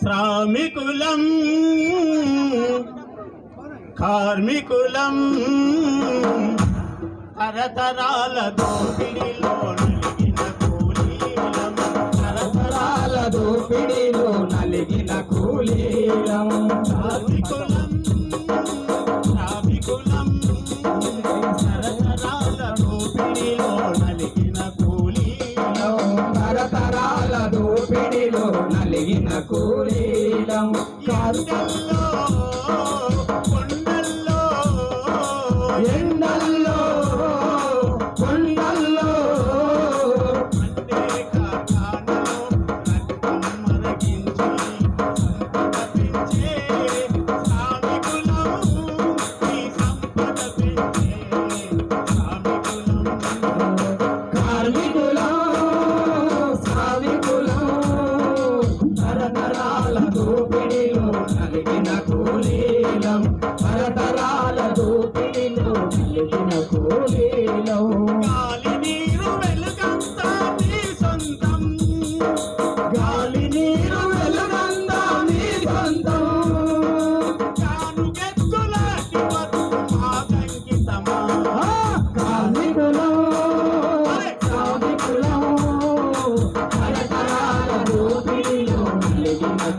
శ్రామికులం కార్మికులం తరతరాల దోపిడిలో నలిగిన కూలీలం. తరతరాల దోపిడీలో నలిగిన కూలీలం. శ్రామికులం కలిగిన కూలీలం. కారు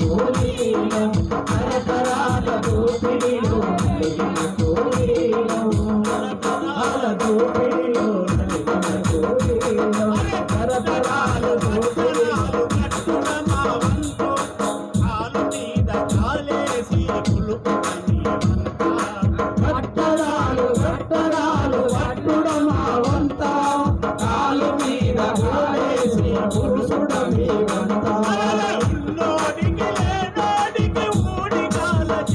కోలీలం తరతరాల దోపిడిలో నలిగిన కోలీలం తరతరాల దోపిడిలో నలిగిన కోలీలం తరతరాల దోపిడిలో కట్టున మా వంతు కాలు మీద కాలేసి పులుపుకొని కట్టడాలు కట్టడాలు కట్టుడ మా వంత కాలు మీద కాలేసి పురుషుడ మీ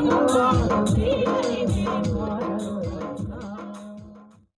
Oh,